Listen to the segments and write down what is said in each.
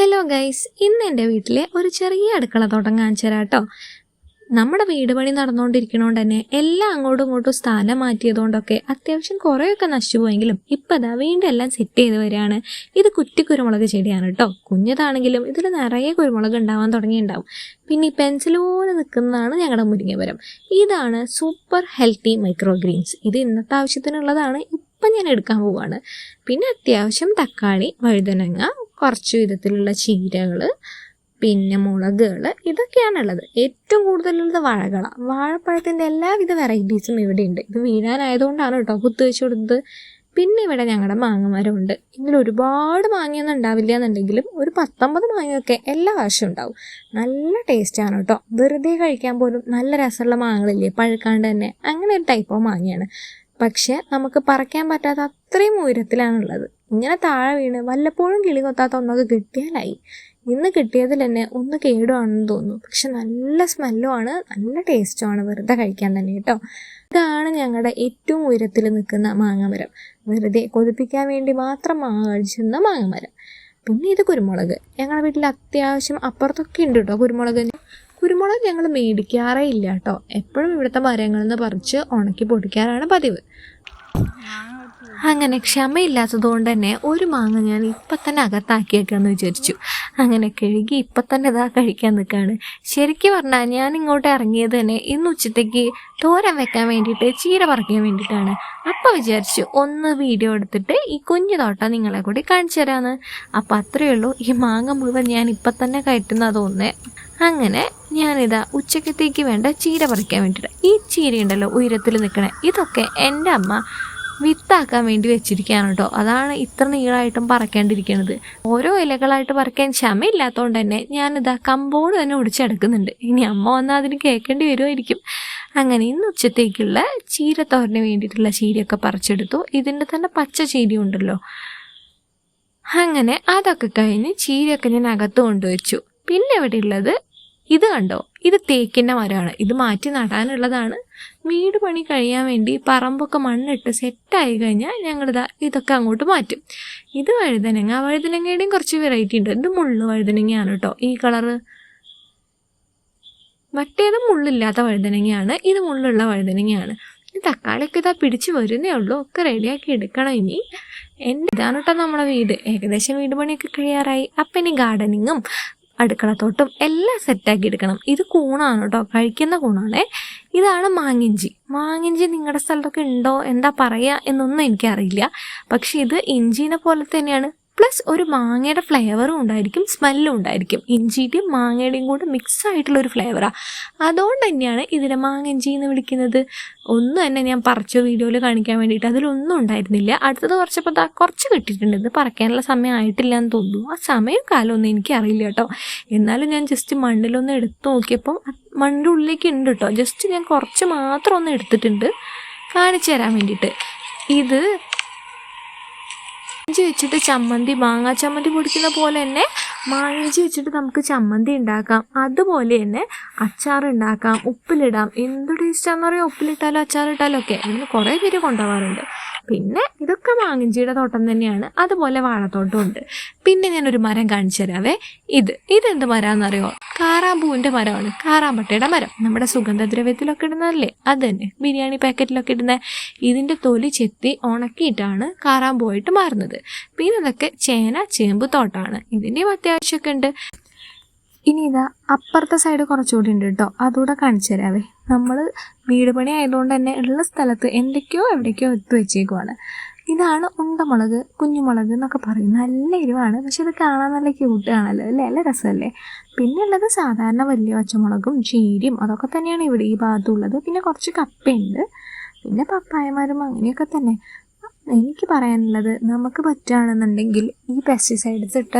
Hello guys ഇന്ന് എന്റെ വീട്ടിലെ ഒരു ചെറിയ അടുക്കള തോട്ടം കാണിച്ചു തരാം കേട്ടോ. നമ്മുടെ വീട് പണി നടന്നുകൊണ്ടിരിക്കണോണ്ട് തന്നെ എല്ലാം അങ്ങോട്ടും ഇങ്ങോട്ടും സ്ഥലം മാറ്റിയതുകൊണ്ടൊക്കെ അത്യാവശ്യം കുറേയൊക്കെ നശിച്ചു പോയെങ്കിലും ഇപ്പം അതാ വീണ്ടും എല്ലാം സെറ്റ് ചെയ്ത് വരികയാണ്. ഇത് കുറ്റി കുരുമുളക് ചെടിയാണ് കേട്ടോ. കുഞ്ഞതാണെങ്കിലും ഇതിൽ നിറയെ കുരുമുളക് ഉണ്ടാവാൻ തുടങ്ങിയിട്ടുണ്ടാവും. പിന്നെ ഈ പെൻസിൽ പോലെ നിൽക്കുന്നതാണ് ഞങ്ങളുടെ മുരിങ്ങമരം. ഇതാണ് സൂപ്പർ ഹെൽത്തി മൈക്രോ ഗ്രീൻസ് ഇത് ഇന്നത്തെ ആവശ്യത്തിനുള്ളതാണ്. ഇപ്പം ഞാൻ എടുക്കാൻ പോവുകയാണ് പിന്നെ അത്യാവശ്യം തക്കാളി വഴുതനങ്ങ കുറച്ച് വിധത്തിലുള്ള ചീരകൾ പിന്നെ മുളകുകൾ ഇതൊക്കെയാണുള്ളത്. ഏറ്റവും കൂടുതലുള്ളത് വാഴകള. വാഴപ്പഴത്തിന്റെ എല്ലാവിധ വെറൈറ്റീസും ഇവിടെ ഉണ്ട് ഇത് വീഴാനായതുകൊണ്ടാണ് കേട്ടോ കുത്തു വെച്ച് കൊടുത്തത്. പിന്നെ ഇവിടെ ഞങ്ങളുടെ മാങ്ങമരമുണ്ട്. ഇതിൽ ഒരുപാട് മാങ്ങയൊന്നും ഉണ്ടാവില്ല എന്നുണ്ടെങ്കിലും ഒരു പത്തൊമ്പത് മാങ്ങയൊക്കെ എല്ലാ വർഷവും ഉണ്ടാവും. നല്ല ടേസ്റ്റാണ് കേട്ടോ. വെറുതെ കഴിക്കാൻ പോലും നല്ല രസമുള്ള മാങ്ങകളില്ലേ? പഴുക്കാണ്ട് തന്നെ. അങ്ങനെ ഒരു ടൈപ്പ് ഓഫ് മാങ്ങയാണ്. പക്ഷെ നമുക്ക് പറിക്കാൻ പറ്റാത്ത അത്രയും ഉയരത്തിലാണുള്ളത്. ഇങ്ങനെ താഴെ വീണ് വല്ലപ്പോഴും കിളി കൊത്താത്ത ഒന്നൊക്കെ കിട്ടിയാലായി. ഇന്ന് കിട്ടിയതിൽ തന്നെ ഒന്ന് കേടുവാണെന്ന് തോന്നുന്നു. പക്ഷെ നല്ല സ്മെല്ലും ആണ് നല്ല ടേസ്റ്റും ആണ് വെറുതെ കഴിക്കാൻ തന്നെ കേട്ടോ. ഇതാണ് ഞങ്ങളുടെ ഏറ്റവും ഉയരത്തിൽ നിൽക്കുന്ന മാങ്ങമരം. വെറുതെ കൊതിപ്പിക്കാൻ വേണ്ടി മാത്രം മാങ്ങ കഴിച്ചിരുന്ന മാങ്ങമരം. പിന്നെ ഇത് കുരുമുളക്. ഞങ്ങളുടെ വീട്ടിൽ അത്യാവശ്യം അപ്പുറത്തൊക്കെ ഉണ്ട് കേട്ടോ കുരുമുളക്. കുരുമുളക് ഞങ്ങൾ മേടിക്കാറേ ഇല്ല കേട്ടോ എപ്പോഴും ഇവിടുത്തെ മരങ്ങളിൽ നിന്ന് പറിച്ച് ഉണക്കി പൊടിക്കാറാണ് പതിവ്. അങ്ങനെ ക്ഷമയില്ലാത്തത് കൊണ്ട് തന്നെ ഒരു മാങ്ങ ഞാൻ ഇപ്പം തന്നെ അകത്താക്കിയേക്കാന്ന് വിചാരിച്ചു. അങ്ങനെ കഴുകി ഇപ്പം തന്നെ ഇതാ കഴിക്കാൻ നിൽക്കുകയാണ് ശരിക്കും പറഞ്ഞാൽ ഞാൻ ഇങ്ങോട്ട് ഇറങ്ങിയത് തന്നെ ഇന്ന് ഉച്ചത്തേക്ക് തോരൻ വെക്കാൻ വേണ്ടിയിട്ട് ചീര പറിക്കാൻ വേണ്ടിയിട്ടാണ്. അപ്പം വിചാരിച്ചു ഒന്ന് വീഡിയോ എടുത്തിട്ട് ഈ കുഞ്ഞു തോട്ടം നിങ്ങളെ കൂടി കാണിച്ചു തരാമെന്ന് അപ്പം അത്രയേ ഉള്ളൂ. ഈ മാങ്ങ മുഴുവൻ ഞാൻ ഇപ്പം തന്നെ കയറ്റുന്ന തോന്നേ അങ്ങനെ ഞാനിതാ ഉച്ചക്കത്തേക്ക് വേണ്ട ചീര പറിക്കാൻ വേണ്ടിയിട്ട് ഈ ചീര ഉണ്ടല്ലോ ഉയരത്തിൽ നിൽക്കണേ ഇതൊക്കെ എന്റെ അമ്മ വിത്താക്കാൻ വേണ്ടി വെച്ചിരിക്കുകയാണ് കേട്ടോ. അതാണ് ഇത്ര നീളമായിട്ടും പറക്കേണ്ടിരിക്കുന്നത് ഓരോ ഇലകളായിട്ട് പറക്കാൻ ക്ഷമയില്ലാത്തതുകൊണ്ട് തന്നെ ഞാനിതാ കമ്പോട് തന്നെ ഒടിച്ചെടുക്കുന്നുണ്ട്. ഇനി അമ്മ വന്നാൽ അതിന് കേൾക്കേണ്ടി വരുമായിരിക്കും അങ്ങനെ ഇന്ന് ഉച്ചത്തേക്കുള്ള ചീരത്തോരന് വേണ്ടിയിട്ടുള്ള ചീരയൊക്കെ പറിച്ചെടുത്തു. ഇതിന്റെ തന്നെ പച്ച ചീര ഉണ്ടല്ലോ അങ്ങനെ അതൊക്കെ കഴിഞ്ഞ് ചീരയൊക്കെ ഞാൻ അകത്ത് കൊണ്ടുവച്ചു. പിന്നെ ഇവിടെ ഉള്ളത് ഇത് കണ്ടോ? ഇത് തേക്കിന്റെ മരമാണ്. ഇത് മാറ്റി നടാനുള്ളതാണ്. വീട് പണി കഴിയാൻ വേണ്ടി പറമ്പൊക്കെ മണ്ണിട്ട് സെറ്റായി കഴിഞ്ഞാൽ ഞങ്ങളിതാ ഇതൊക്കെ അങ്ങോട്ട് മാറ്റും. ഇത് വഴുതനങ്ങ. വഴുതനങ്ങയുടെയും കുറച്ച് വെറൈറ്റി ഉണ്ട്. ഇത് മുള്ളു വഴുതനങ്ങയാണ് കേട്ടോ. ഈ കളറ് മറ്റേത് മുള്ളില്ലാത്ത വഴുതനങ്ങയാണ്. ഇത് മുള്ളുള്ള വഴുതനങ്ങയാണ്. തക്കാളിയൊക്കെ ഇതാ പിടിച്ചു വരുന്നേ ഉള്ളൂ. ഒക്കെ റെഡിയാക്കി എടുക്കണം ഇനി. എന്റെ ഇതാണ് കേട്ടോ നമ്മുടെ വീട്? ഏകദേശം വീട് പണിയൊക്കെ കഴിയാറായി. അപ്പം ഇനി ഗാർഡനിങ്ങും അടുക്കളത്തോട്ടും എല്ലാം സെറ്റാക്കി എടുക്കണം. ഇത് കൂണാണ് കേട്ടോ കഴിക്കുന്ന കൂണാണേ. ഇതാണ് മാങ്ങിഞ്ചി. മാങ്ങിഞ്ചി നിങ്ങളുടെ സ്ഥലത്തൊക്കെ ഉണ്ടോ? എന്താ പറയുക എന്നൊന്നും എനിക്കറിയില്ല. പക്ഷെ ഇത് ഇഞ്ചിനെ പോലെ തന്നെയാണ്. പ്ലസ് ഒരു മാങ്ങയുടെ ഫ്ലേവറും ഉണ്ടായിരിക്കും സ്മെല്ലും ഉണ്ടായിരിക്കും. ഇഞ്ചിയുടെയും മാങ്ങയുടെയും കൂടെ മിക്സ് ആയിട്ടുള്ള ഒരു ഫ്ലേവറാണ് അതുകൊണ്ട് തന്നെയാണ് ഇതിനെ മാങ്ങ ഇഞ്ചി എന്ന് വിളിക്കുന്നത്. ഒന്നും തന്നെ ഞാൻ പറിച്ച വീഡിയോയിൽ കാണിക്കാൻ വേണ്ടിയിട്ട് അതിലൊന്നും ഉണ്ടായിരുന്നില്ല. അടുത്തത് കുറച്ചപ്പോൾ കുറച്ച് കിട്ടിയിട്ടുണ്ട്. ഇത് പറിക്കാനുള്ള സമയം ആയിട്ടില്ല എന്ന് തോന്നുന്നു. ആ സമയം കാലമൊന്നും എനിക്കറിയില്ല കേട്ടോ. എന്നാലും ഞാൻ ജസ്റ്റ് മണ്ണിലൊന്ന് എടുത്തു നോക്കിയപ്പം മണ്ണിന്റെ ഉള്ളിലേക്ക് ഉണ്ട് കേട്ടോ. ജസ്റ്റ് ഞാൻ കുറച്ച് മാത്രം ഒന്ന് എടുത്തിട്ടുണ്ട്. കാണിച്ചു തരാൻ വേണ്ടിയിട്ട്. ഇത് ഇഞ്ചി വെച്ചിട്ട് ചമ്മന്തി മാങ്ങാ ചമ്മന്തി പൊടിക്കുന്ന പോലെ തന്നെ മാങ്ങിഞ്ചി വെച്ചിട്ട് നമുക്ക് ചമ്മന്തി ഉണ്ടാക്കാം. അതുപോലെ തന്നെ അച്ചാർ ഉണ്ടാക്കാം ഉപ്പിലിടാം. എന്ത് ടേസ്റ്റാന്ന് പറയുക ഉപ്പിലിട്ടാലോ അച്ചാറിട്ടാലോ ഒക്കെ. ഇന്ന് കുറേ പേര് കൊണ്ടുപോകാറുണ്ട്. പിന്നെ ഇതൊക്കെ മാങ്ങഞ്ചിയുടെ തോട്ടം തന്നെയാണ്. അതുപോലെ വാഴത്തോട്ടം ഉണ്ട് പിന്നെ ഞാനൊരു മരം കാണിച്ചു തരാവേ ഇത്. ഇതെന്ത് മരാന്നറിയോ? കാറാമ്പൂവിന്റെ മരമാണ്. കാറാമ്പട്ടയുടെ മരം. നമ്മുടെ സുഗന്ധദ്രവ്യത്തിലൊക്കെ ഇടുന്നതല്ലേ? അത് തന്നെ ബിരിയാണി പാക്കറ്റിലൊക്കെ ഇടുന്ന ഇതിന്റെ തൊലി ചെത്തി ഉണക്കിയിട്ടാണ് കാറാമ്പൂവായിട്ട് മാറുന്നത്. പിന്നെ ഇതൊക്കെ ചേന ചേമ്പ് തോട്ടമാണ് ഇതിന്റെയും അത്യാവശ്യമൊക്കെ ഉണ്ട്. ഇനി ഇതാ അപ്പുറത്തെ സൈഡ് കുറച്ചുകൂടി ഉണ്ട് കേട്ടോ അതുകൂടെ കാണിച്ചു തരാവേ. നമ്മൾ വീട് പണി ആയതുകൊണ്ട് തന്നെ ഉള്ള സ്ഥലത്ത് എന്തൊക്കെയോ എവിടേക്കോ എത്തി വെച്ചേക്കുവാണ്. ഇതാണ് ഉണ്ടമുളക് കുഞ്ഞുമുളക് എന്നൊക്കെ പറയും. നല്ല എരിവാണ്. പക്ഷെ ഇത് കാണാൻ നല്ല ക്യൂട്ട് ആണല്ലോ. അല്ലേ? നല്ല രസമല്ലേ? പിന്നെ ഉള്ളത് സാധാരണ വലിയ പച്ചമുളകും ചീരയും അതൊക്കെ തന്നെയാണ് ഇവിടെ ഈ ഭാഗത്തുള്ളത്. പിന്നെ കുറച്ച് കപ്പയുണ്ട്. പിന്നെ പപ്പായമാരും അങ്ങനെയൊക്കെ തന്നെ. എനിക്ക് പറയാനുള്ളത് നമുക്ക് പറ്റുകയാണെന്നുണ്ടെങ്കിൽ ഈ പെസ്റ്റിസൈഡ്സ് ഇട്ട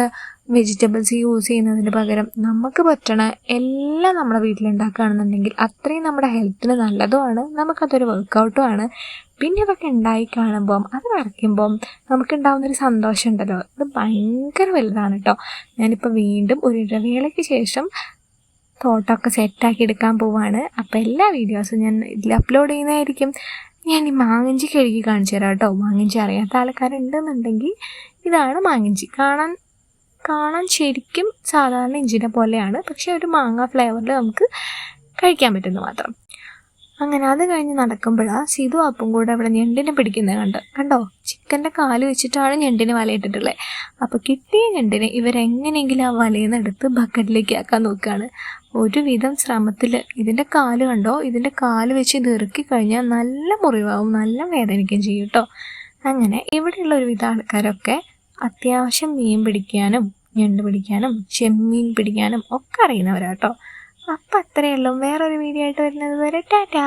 വെജിറ്റബിൾസ് യൂസ് ചെയ്യുന്നതിന് പകരം നമുക്ക് പറ്റണ എല്ലാം നമ്മുടെ വീട്ടിലുണ്ടാക്കുകയാണെന്നുണ്ടെങ്കിൽ അത്രയും നമ്മുടെ ഹെൽത്തിന് നല്ലതുമാണ്. നമുക്കതൊരു വർക്കൗട്ടും ആണ്. പിന്നെ ഇതൊക്കെ ഉണ്ടായി കാണുമ്പം അത് വരയ്ക്കുമ്പം നമുക്കുണ്ടാവുന്നൊരു സന്തോഷം ഉണ്ടല്ലോ അത് ഭയങ്കര വലുതാണ് കേട്ടോ ഞാനിപ്പോൾ വീണ്ടും ഒരു ഇടവേളയ്ക്ക് ശേഷം തോട്ടമൊക്കെ സെറ്റാക്കി എടുക്കാൻ പോവാണ്. അപ്പോൾ എല്ലാ വീഡിയോസും ഞാൻ ഇതിൽ അപ്ലോഡ് ചെയ്യുന്നതായിരിക്കും. ഞാൻ ഈ മാങ്ങഞ്ചി കഴുകി കാണിച്ചു തരാം കേട്ടോ മാങ്ങഞ്ചി അറിയാത്ത ആൾക്കാരുണ്ടെന്നുണ്ടെങ്കിൽ ഇതാണ് മാങ്ങഞ്ചി. കാണാൻ കാണാൻ ശരിക്കും സാധാരണ ഇഞ്ചിനെ പോലെയാണ്. പക്ഷേ ഒരു മാങ്ങ ഫ്ലേവറിൽ നമുക്ക് കഴിക്കാൻ പറ്റുന്നു മാത്രം. അങ്ങനെ അത് കഴിഞ്ഞ് നടക്കുമ്പോഴാണ് സിധു അപ്പും കൂടെ അവിടെ ഞെണ്ടിനെ പിടിക്കുന്നത് കണ്ട്. കണ്ടോ? ചിക്കന്റെ കാൽ വെച്ചിട്ടാണ് ഞെണ്ടിനെ വലയിട്ടിട്ടുള്ളത് അപ്പോൾ കിട്ടിയ ഞെണ്ടിനെ ഇവരെങ്ങനെയെങ്കിലും ആ വലയിൽ എടുത്ത് ബക്കറ്റിലേക്ക് ആക്കാൻ നോക്കുകയാണ് ഒരുവിധം ശ്രമത്തിൽ ഇതിന്റെ കാൽ കണ്ടോ? ഇതിന്റെ കാൽ വെച്ച് ഇത് കഴിഞ്ഞാൽ നല്ല മുറിവാകും നല്ല വേദനിക്കുകയും ചെയ്യും കേട്ടോ. അങ്ങനെ ഇവിടെയുള്ള ഒരുവിധ ആൾക്കാരൊക്കെ അത്യാവശ്യം മീൻ പിടിക്കാനും ഞണ്ട് പിടിക്കാനും ചെമ്മീൻ പിടിക്കാനും ഒക്കെ അറിയുന്നവരാട്ടോ. അപ്പം അത്രയേ ഉള്ളൂ വേറൊരു വീഡിയോ ആയിട്ട് വരുന്നത് വരെ ടാറ്റാ!